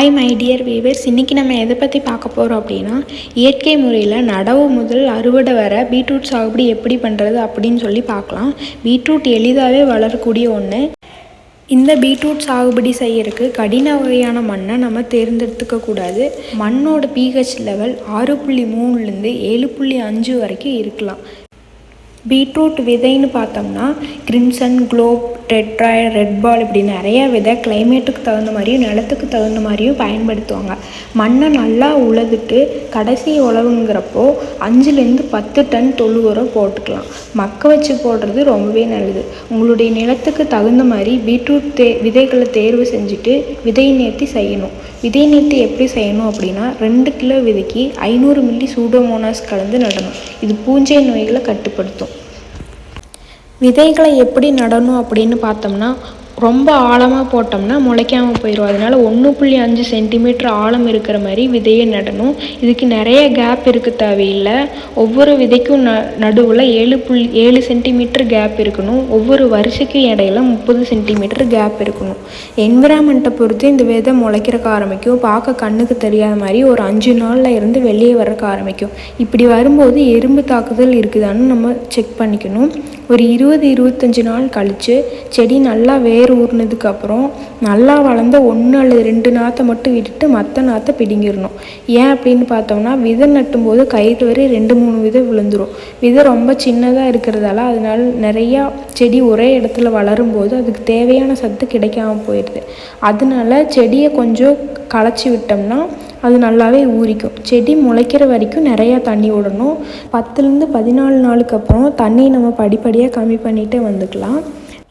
Hi my dear viewers இன்றைக்கி நம்ம எதை பற்றி பார்க்க போகிறோம் அப்படின்னா இயற்கை முறையில் நடவு முதல் அறுவடை வர பீட்ரூட் சாகுபடி எப்படி பண்ணுறது அப்படின்னு சொல்லி பார்க்கலாம். பீட்ரூட் எளிதாகவே வளரக்கூடிய ஒன்று இந்த பீட்ரூட் சாகுபடி செய்யறதுக்கு கடின வகையான மண்ணை நம்ம தேர்ந்தெடுத்துக்க கூடாது. மண்ணோட பிஹெச் லெவல் ஆறு புள்ளி மூணுலேருந்து ஏழு புள்ளி அஞ்சு வரைக்கும் இருக்கலாம். பீட்ரூட் விதைன்னு பார்த்தோம்னா crimson globe Detroit red ball இப்படி நிறைய விதை கிளைமேட்டுக்கு தகுந்த மாதிரியும் நிலத்துக்கு தகுந்த மாதிரியும் பயன்படுத்துவாங்க. மண்ணை நல்லா உழுதுட்டு கடைசி உழவுங்கிறப்போ அஞ்சுலேருந்து பத்து டன் தொழு உரம் போட்டுக்கலாம். மக்க வச்சு போடுறது ரொம்பவே நல்லது. உங்களுடைய நிலத்துக்கு தகுந்த மாதிரி பீட்ரூட் தே விதைகளை தேர்வு செஞ்சுட்டு விதை நேர்த்தி செய்யணும். விதை நேர்த்தி எப்படி செய்யணும் அப்படின்னா ரெண்டு கிலோ விதைக்கு ஐநூறு மில்லி சூடோமோனாஸ் கலந்து நடணும். இது பூஞ்சை நோய்களை கட்டுப்படுத்தும். விதைகளை எப்படி நடணும் அப்படின்னு பார்த்தோம்னா ரொம்ப ஆழமாக போட்டோம்னா முளைக்காமல் போயிடும் அதனால் ஒன்று புள்ளி அஞ்சு சென்டிமீட்டர் ஆழம் இருக்கிற மாதிரி விதையை நடணும். இதுக்கு நிறைய கேப் இருக்க தேவையில்லை. ஒவ்வொரு விதைக்கும் ந நடுவில் ஏழு புள்ளி ஏழு சென்டிமீட்டர் கேப் இருக்கணும். ஒவ்வொரு வருஷக்கும் இடையில முப்பது சென்டிமீட்டர் கேப் இருக்கணும். என்விரான்மெண்ட்டை பொறுத்து இந்த விதை முளைக்கிறக்க ஆரம்பிக்கும். பார்க்க கண்ணுக்கு தெரியாத மாதிரி ஒரு அஞ்சு நாளில் இருந்து வெளியே வரக்க ஆரம்பிக்கும். இப்படி வரும்போது எறும்பு தாக்குதல் இருக்குதான்னு நம்ம செக் பண்ணிக்கணும். ஒரு இருபது இருபத்தஞ்சி நாள் கழித்து செடி நல்லா வேர் ஊறினதுக்கப்புறம் நல்லா வளர்ந்த ஒன்று அல்லது ரெண்டு நாற்றை மட்டும் விட்டுட்டு மற்ற நாற்றை பிடுங்கிடணும். ஏன் அப்படின்னு பார்த்தோம்னா விதை நட்டும்போது கயிறு வரை ரெண்டு மூணு விதை விழுந்துடும் விதை ரொம்ப சின்னதாக இருக்கிறதால அதனால நிறையா செடி ஒரே இடத்துல வளரும்போது அதுக்கு தேவையான சத்து கிடைக்காம போயிடுது. அதனால செடியை கொஞ்சம் களைச்சி விட்டோம்னா அது நல்லாவே ஊறிக்கும். செடி முளைக்கிற வரைக்கும் நிறையா தண்ணி விடணும். பத்துலேருந்து பதினாலு நாளுக்கு அப்புறம் தண்ணி நம்ம படிப்படியாக கம்மி பண்ணிகிட்டே வந்துக்கலாம்.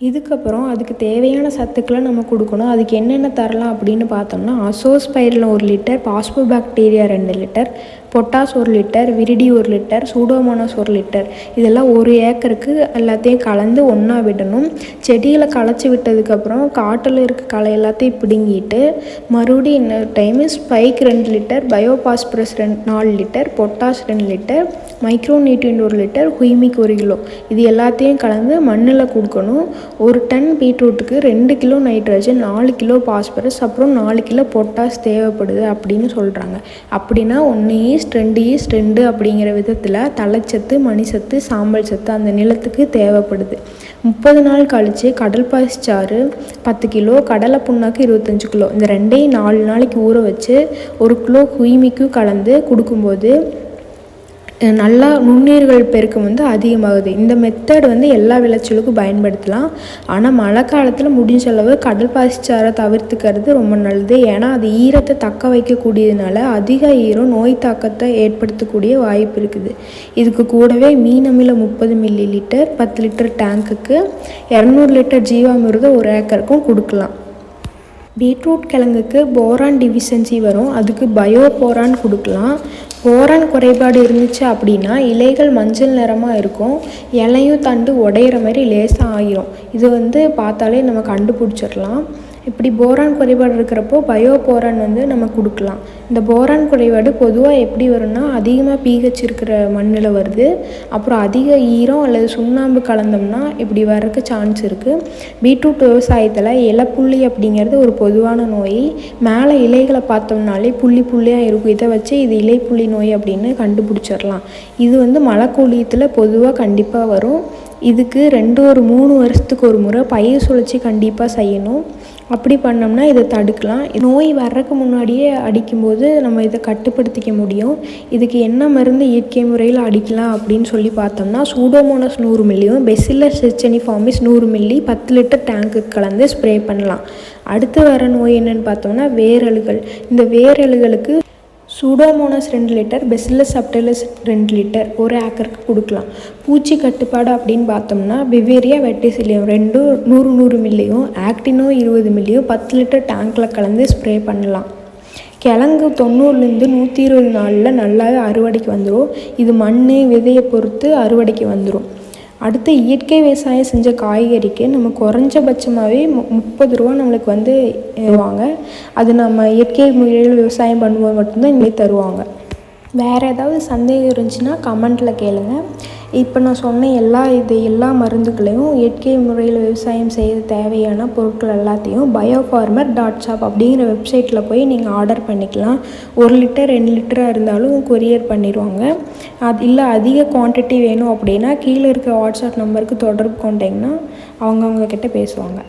இதுக்கப்புறம் அதுக்கு தேவையான சத்துக்களை நம்ம கொடுக்கணும். அதுக்கு என்னென்ன தரலாம் அப்படின்னு பார்த்தோம்னா அசோஸ்பைரில் ஒரு லிட்டர் பாஸ்போ பாக்டீரியா ரெண்டு லிட்டர் பொட்டாஸ் ஒரு லிட்டர் விரிடி ஒரு லிட்டர் சூடோமோனாஸ் ஒரு லிட்டர். இதெல்லாம் ஒரு ஏக்கருக்கு எல்லாத்தையும் கலந்து ஒன்றா விடணும். செடிகளை களைச்சி விட்டதுக்கப்புறம் காட்டில் இருக்க களை எல்லாத்தையும் பிடுங்கிட்டு மறுபடியும் இன்னொரு டைமு ஸ்பைக் ரெண்டு லிட்டர் பயோபாஸ்பரஸ் ரெண்டு நாலு லிட்டர் பொட்டாஸ் ரெண்டு லிட்டர் மைக்ரோ நியூட்ரியன் ஒரு லிட்டர் ஹுய்மிக் ஒரு கிலோ. இது எல்லாத்தையும் கலந்து மண்ணில் கொடுக்கணும். ஒரு டன் பீட்ரூட்டுக்கு ரெண்டு கிலோ நைட்ரஜன் நாலு கிலோ பாஸ்பரஸ் அப்புறம் நாலு கிலோ பொட்டாஸ் தேவைப்படுது அப்படின்னு சொல்கிறாங்க அப்படின்னா ஒன்று ஈஸ்ட் ரெண்டு ஈஸ்ட் ரெண்டு அப்படிங்கிற விதத்தில் தலைச்சத்து மணிசத்து சாம்பல் சத்து அந்த நிலத்துக்கு தேவைப்படுது. முப்பது நாள் கழித்து கடல் பாய்ச்சாறு பத்து கிலோ கடலை புண்ணாக்கு இருபத்தஞ்சி கிலோ. இந்த ரெண்டையும் நாலு நாளைக்கு ஊற வச்சு ஒரு கிலோ குயிமிக்கும் கலந்து கொடுக்கும்போது நல்லா நுண்ணுயிர்கள் பெருக்கம் வந்து அதிகமாகுது. இந்த மெத்தட் வந்து எல்லா விளைச்சலுக்கும் பயன்படுத்தலாம். ஆனால் மழை காலத்தில் முடிஞ்ச அளவு கடல் பாசிச்சாரை தவிர்த்துக்கிறது ரொம்ப நல்லது. ஏன்னா அது ஈரத்தை தக்க வைக்கக்கூடியதுனால அதிக ஈரம் நோய் தாக்கத்தை ஏற்படுத்தக்கூடிய வாய்ப்பு இருக்குது. இதுக்கு கூடவே மீன் அமிலம் முப்பது மில்லி லிட்டர் பத்து லிட்டர் டேங்க்குக்கு இரநூறு லிட்டர் ஜீவாமிர்தம் ஒரு ஏக்கருக்கும் கொடுக்கலாம். பீட்ரூட் கிழங்குக்கு போரான் டிஃபிஷியன்சி வரும். அதுக்கு பயோ போரான் கொடுக்கலாம். ஓரன் குறைபாடு இருந்துச்சு அப்படின்னா இலைகள் மஞ்சள் நிறமாக இருக்கும். இலையும் தண்டு உடையிற மாதிரி லேசாக ஆயிரும். இது வந்து பார்த்தாலே நம்ம கண்டுபிடிச்சிடலாம். இப்படி போரான் குறைபாடு இருக்கிறப்போ பயோ போரான் வந்து நம்ம கொடுக்கலாம். இந்த போரான் குறைபாடு பொதுவாக எப்படி வரும்னா அதிகமாக பிஹெச் இருக்கிற மண்ணில் வருது. அப்புறம் அதிக ஈரம் அல்லது சுண்ணாம்பு கலந்தோம்னா இப்படி வர்றதுக்கு சான்ஸ் இருக்குது பீட்ரூட் விவசாயத்தில் இலப்புள்ளி அப்படிங்கிறது ஒரு பொதுவான நோய். மேலே இலைகளை பார்த்தோம்னாலே புள்ளி புள்ளியாக இருக்கும். இதை வச்சு இது இலைப்புள்ளி நோய் அப்படின்னு கண்டுபிடிச்சிடலாம். இது வந்து மழைக்கூலியத்தில் பொதுவாக கண்டிப்பாக வரும். இதுக்கு ரெண்டு ஒரு மூணு வருஷத்துக்கு ஒரு முறை பயிர் சுழற்சி கண்டிப்பாக செய்யணும். அப்படி பண்ணோம்னா இதை தடுக்கலாம். நோய் வர்றதுக்கு முன்னாடியே அடிக்கும்போது நம்ம இதை கட்டுப்படுத்திக்க முடியும். இதுக்கு என்ன மருந்து இயற்கை முறையில் அடிக்கலாம் அப்படின்னு சொல்லி பார்த்தோம்னா சூடோமோனஸ் நூறு மில்லியும் பெசில்லஸ் ஃபார்மிஸ் நூறு மில்லி பத்து லிட்டர் டேங்க்கு கலந்து ஸ்ப்ரே பண்ணலாம். அடுத்து வர நோய் என்னென்னு பார்த்தோம்னா வேரலுகள் இந்த வேரலுகளுக்கு சூடோமோனஸ் ரெண்டு லிட்டர் பெசிலஸ் சப்டைலஸ் ரெண்டு லிட்டர் ஒரு ஏக்கருக்கு கொடுக்கலாம். பூச்சி கட்டுப்பாடு அப்படின்னு பார்த்தோம்னா விவேரியா வெட்டிசிலியம் ரெண்டும் நூறு நூறு மில்லியும் ஆக்டினோ இருபது மில்லியும் பத்து லிட்டர் டேங்க்கில் கலந்து ஸ்ப்ரே பண்ணலாம். கிழங்கு தொண்ணூறுலேருந்து நூற்றி இருபது நாளில் நல்லாவே அறுவடைக்கு வந்துடும் இது மண் விதையை பொறுத்து அறுவடைக்கு வந்துடும் அடுத்து இயற்கை விவசாயம் செஞ்ச காய்கறிக்கு நம்ம குறைஞ்சபட்சமாகவே மு முப்பது ரூபா நம்மளுக்கு வந்து தருவாங்க அது நம்ம இயற்கை முறையில் விவசாயம் பண்ணும்போது மட்டும்தான் இங்கே தருவாங்க. வேறு ஏதாவது சந்தேகம் இருந்துச்சுன்னா கமெண்ட்டில் கேளுங்கள் இப்போ நான் சொன்ன எல்லா இது எல்லா மருந்துகளையும் இயற்கை முறையில் விவசாயம் செய்ய தேவையான பொருட்கள் எல்லாத்தையும் பயோ ஃபார்மர் டாட் ஷாப் அப்படிங்கிற வெப்சைட்டில் போய் நீங்கள் ஆர்டர் பண்ணிக்கலாம். ஒரு லிட்டர் ரெண்டு லிட்டராக இருந்தாலும் கொரியர் பண்ணிடுவாங்க. அது இல்லை அதிக குவான்டிட்டி வேணும் அப்படின்னா கீழே இருக்க வாட்ஸ்அப் நம்பருக்கு தொடர்பு கொண்டீங்கன்னா அவங்க அவங்க பேசுவாங்க.